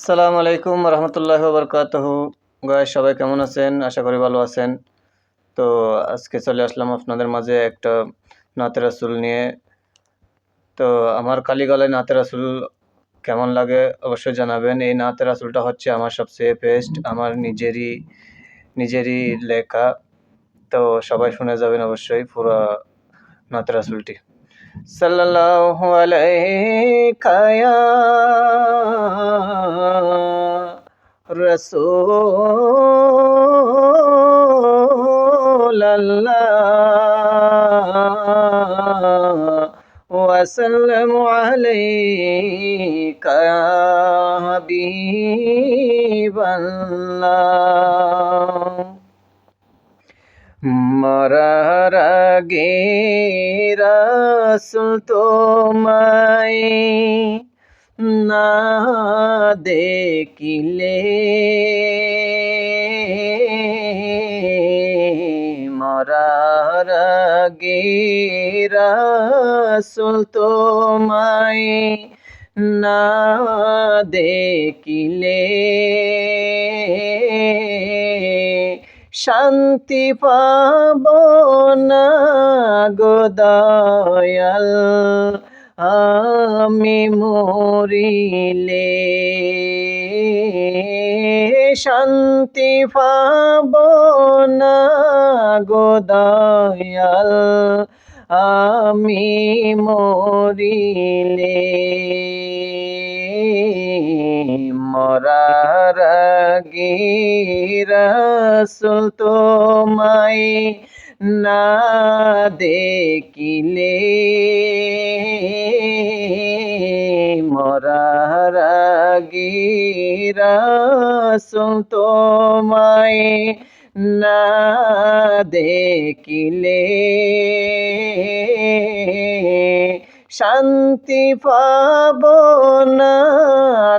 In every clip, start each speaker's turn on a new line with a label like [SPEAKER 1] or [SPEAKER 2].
[SPEAKER 1] আসসালামু আলাইকুম রহমতুল্লাহ বরকাতহ গায়ে সবাই কেমন আছেন? আশা করি ভালো আছেন। তো আজকে চলে আসলাম আপনাদের মাঝে একটা নাতের রাসুল নিয়ে। তো আমার কালীগলায় নাতের রাসুল কেমন লাগে অবশ্যই জানাবেন। এই নাতের রাসুলটা হচ্ছে আমার সবচেয়ে বেস্ট আমার নিজেরই নিজেরই লেখা। তো সবাই শুনে যাবেন অবশ্যই পুরো নাতের রাসুলটি। সাল্লাল্লাহু আলাইকা ইয়া রাসূলুল্লাহ ওয়া সাল্লামু আলাইকা ইয়া হাবিবাল্লাহ মরার আগে রাসুল তোমায় না দেখিলে। মরার আগে রাসুল তোমায় না দেখিলে। শান্তি পাব না গো দয়াল, আমি মরিলে। শান্তি পাব না গো দয়াল, আমি মরিলে। মরার আগে রাসুল তোমায় না দেখিলে। মরার আগে রাসুল তোমায় না দেখিলে। শান্তি পাব না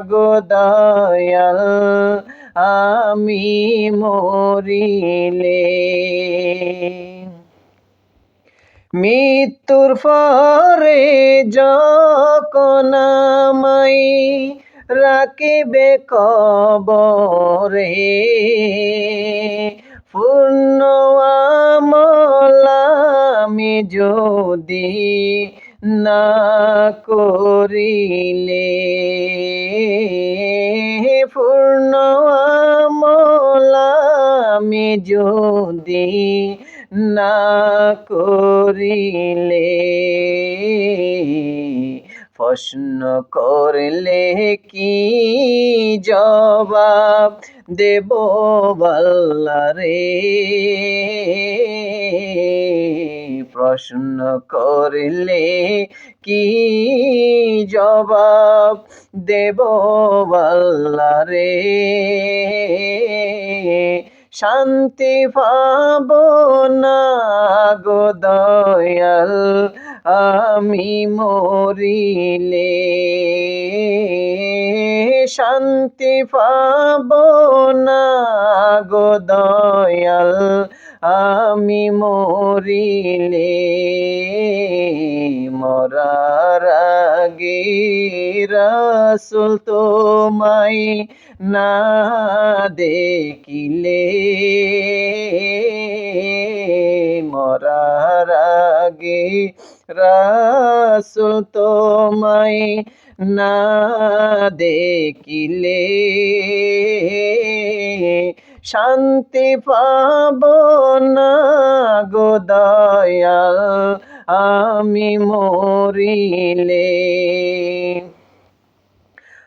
[SPEAKER 1] গো দয়াল। আমি মরিলে। মৃত্যুর পরে যখন আমায় রাখিবে কবরে পূর্ণ আমলামি যদি না করিলে। পূর্ণ আমলামি যদি না করিলে, প্রশ্ন করলে কি জবাব দেব বল্লারে? প্রশ্ন করলে কি জবাব দেব বল্লারে। শান্তি পাব না গো দয়াল, আমি মরিলে। শান্তি পাব না গো দয়াল, আমি মরিলে। মরার আগে রাসুল তোমায় না দেখিলে। মরার আগে রাসুল তোমায় না দেখিলে। শান্তি পাব না গো দয়াল, আমি মরিলে।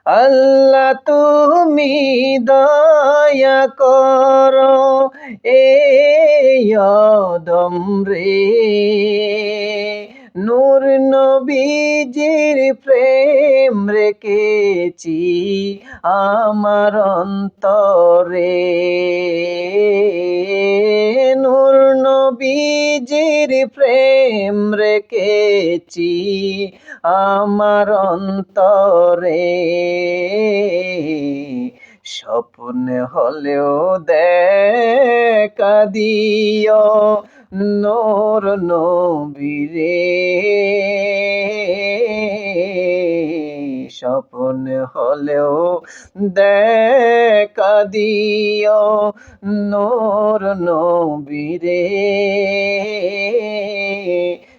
[SPEAKER 1] আল্লাহ তুমি দয়া করো এ দম রে। নূর নবীজির প্রেম রেখেছি আমার অন্তরে। নূর নবীজির প্রেম রেখেছি আমার অন্তরে। স্বপ্নে হলেও দেখা দিও নোর নবীরে। স্বপন হলেও দেখা দিও নূর নবীরে।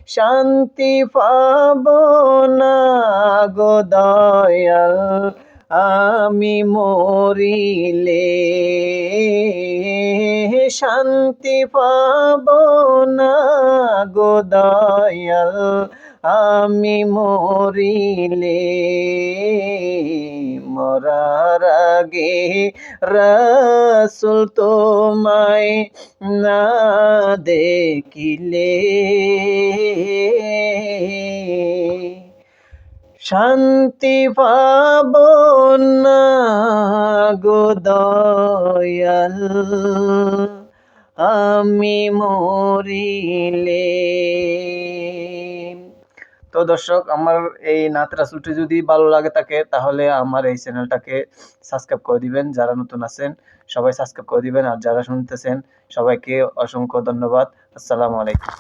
[SPEAKER 1] শান্তি পাব না গো দয়াল, আমি মরিলে। শান্তি পাব না গো দয়াল আমি মরিলে মরার আগে রসুল তোমায় না দেখিলে। শান্তি পাব না গো আমি মরিলে। তো দর্শক, আমার এই নাত রাসুলটি যদি ভালো লাগে থাকে, তাহলে আমার এই চ্যানেলটাকে সাবস্ক্রাইব করে দিবেন। যারা নতুন আছেন, সবাই সাবস্ক্রাইব করে দিবেন। আর যারা শুনতেছেন, সবাইকে অসংখ্য ধন্যবাদ। আসসালামু আলাইকুম।